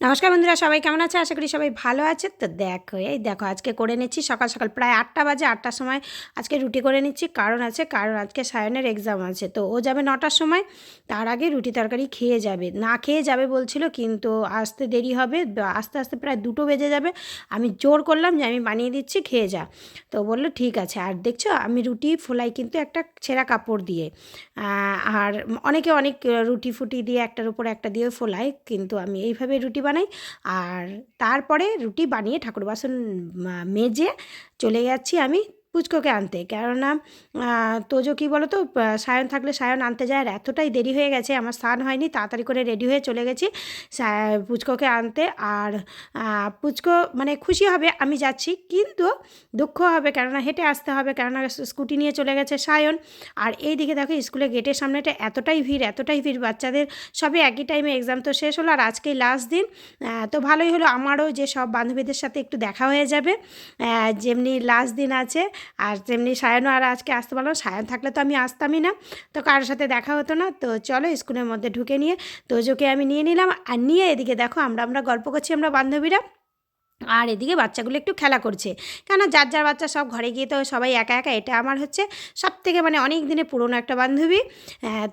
নমস্কার বন্ধুরা, সবাই কেমন আছে? আশা করি সবাই ভালো আছে। তো দেখো, এই দেখো, আজকে করে নিচ্ছি, সকাল সকাল প্রায় আটটা বাজে, আটটার সময় আজকে রুটি করে নিচ্ছি। কারণ আছে, কারণ আজকে সায়নের এক্সাম আছে। তো ও যাবে নটার সময়, তার আগে রুটি তরকারি খেয়ে যাবে। না খেয়ে যাবে বলছিল, কিন্তু আসতে দেরি হবে আস্তে আস্তে প্রায় দুটো বেজে যাবে। আমি জোর করলাম যে আমি বানিয়ে দিচ্ছি, খেয়ে যা। তো বলল, ঠিক আছে। আর দেখছ, আমি রুটি ফোলাই কিন্তু একটা ছেঁড়া কাপড় দিয়ে আর অনেকে অনেক রুটি ফুটি দিয়ে একটার উপর একটা দিয়ে ফোলাই, কিন্তু আমি এইভাবে রুটি বানাই। আর তারপরে রুটি বানিয়ে ঠাকুর বাসন মেজে চলে যাচ্ছি আমি পুচকোকে আনতে। কেননা তোজো কী বলো তো সায়ন থাকলে সায়ন আনতে যায় আর এতটাই দেরি হয়ে গেছে, আমার স্নান হয়নি, তাড়াতাড়ি করে রেডি হয়ে চলে গেছি পুচকোকে আনতে। আর পুচকো মানে খুশি হবে, আমি যাচ্ছি, কিন্তু দুঃখ হবে, কেননা হেঁটে আসতে হবে, কেননা স্কুটি নিয়ে চলে গেছে সায়ন। আর এই দিকে দেখো, স্কুলের গেটের সামনেটা এতটাই ভিড় এতটাই ভিড়, বাচ্চাদের সবে একই টাইমে এক্সাম তো শেষ হলো, আর আজকেই লাস্ট দিন তো ভালোই হলো, আমারও যে সব বান্ধবীদের সাথে একটু দেখা হয়ে যাবে যেমনি লাস্ট দিন আছে আর যেমনি সায়নও আর আজকে আসতে পারলাম। সায়ন থাকলে তো আমি আসতামই না। তো কারোর সাথে দেখা হতো না। তো চলো স্কুলের মধ্যে ঢুকে নিয়ে তোজোকে আমি নিয়ে নিলাম। আর নিয়ে এদিকে দেখো, আমরা আমরা গল্প করছি আমরা বান্ধবীরা। আর এদিকে বাচ্চাগুলো একটু খেলা করছে। কেন যার যার বাচ্চা সব ঘরে গিয়ে তো সবাই একা একা, এটা আমার হচ্ছে সব থেকে মানে অনেক দিনের পুরনো একটা বান্ধবী।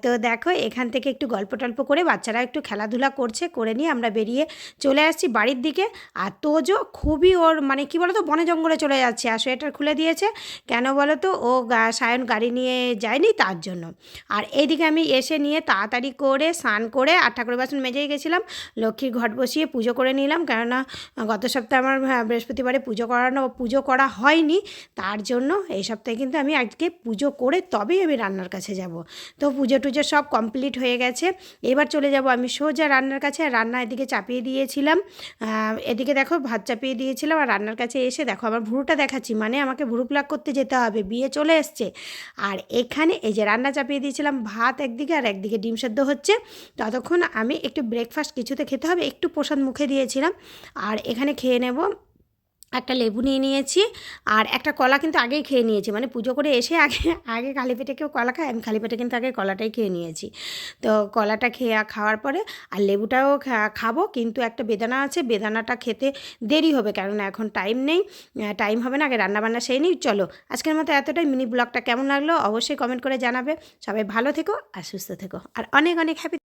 তো দেখো এখান থেকে একটু গল্প টল্প করে বাচ্চারা একটু খেলাধুলা করছে, করে নিয়ে আমরা বেরিয়ে চলে আসছি বাড়ির দিকে। আর তোজো খুবই ওর মানে কি বলতো বনে জঙ্গলে চলে যাচ্ছে, আর সোয়েটার খুলে দিয়েছে। কেন বলো তো ও সায়ন গাড়ি নিয়ে যায়নি তার জন্য। আর এইদিকে আমি এসে নিয়ে তাড়াতাড়ি করে স্নান করে আর ঠাকুর বাসন মেজেই গেছিলাম। লক্ষ্মীর ঘট বসিয়ে পুজো করে নিলাম। কেননা গত সপ্তাহে আমার হ্যাঁ, বৃহস্পতিবারে পুজো করানো পুজো করা হয়নি। তার জন্য এই সপ্তাহে কিন্তু আমি আজকে পুজো করে তবেই আমি রান্নার কাছে যাব। তো পুজো টুজো সব কমপ্লিট হয়ে গেছে। এবার চলে যাব আমি সোজা রান্নার কাছে। রান্না এদিকে চাপিয়ে দিয়েছিলাম। এদিকে দেখো ভাত চাপিয়ে দিয়েছিলাম আর রান্নার কাছে এসে দেখো আমার ভুরুটা দেখাচ্ছি। মানে আমাকে ভুরু প্লাক করতে যেতে হবে। বিয়ে চলে এসছে। আর এখানে এই যে রান্না চাপিয়ে দিয়েছিলাম ভাত একদিকে আর একদিকে ডিম সেদ্ধ হচ্ছে। ততক্ষণ আমি একটু ব্রেকফাস্ট কিছুতে খেতে হবে। একটু প্রসাদ মুখে দিয়েছিলাম। আর এখানে খেয়ে নেব। একটা লেবু নিয়ে নিয়েছি আর একটা কলা কিন্তু আগেই খেয়ে নিয়েছি। মানে পুজো করে এসে আগে আগে খালি পেটে কেউ কলা খায়, আমি খালি পেটে কিন্তু আগে কলাটাই খেয়ে নিয়েছি। তো কলাটা খেয়ে খাওয়ার পরে আর লেবুটাও খাব, কিন্তু একটা বেদানা আছে, বেদানাটা খেতে দেরি হবে কারণ এখন টাইম নেই টাইম হবে না, আগে রান্নাবান্না সেই নেই। চলো, আজকের মতো এতটাই। মিনি ব্লগটা কেমন লাগল অবশ্যই কমেন্ট করে জানাবে। সবাই ভালো থেকো আর সুস্থ থেকো। আর অনেক অনেক হ্যাপি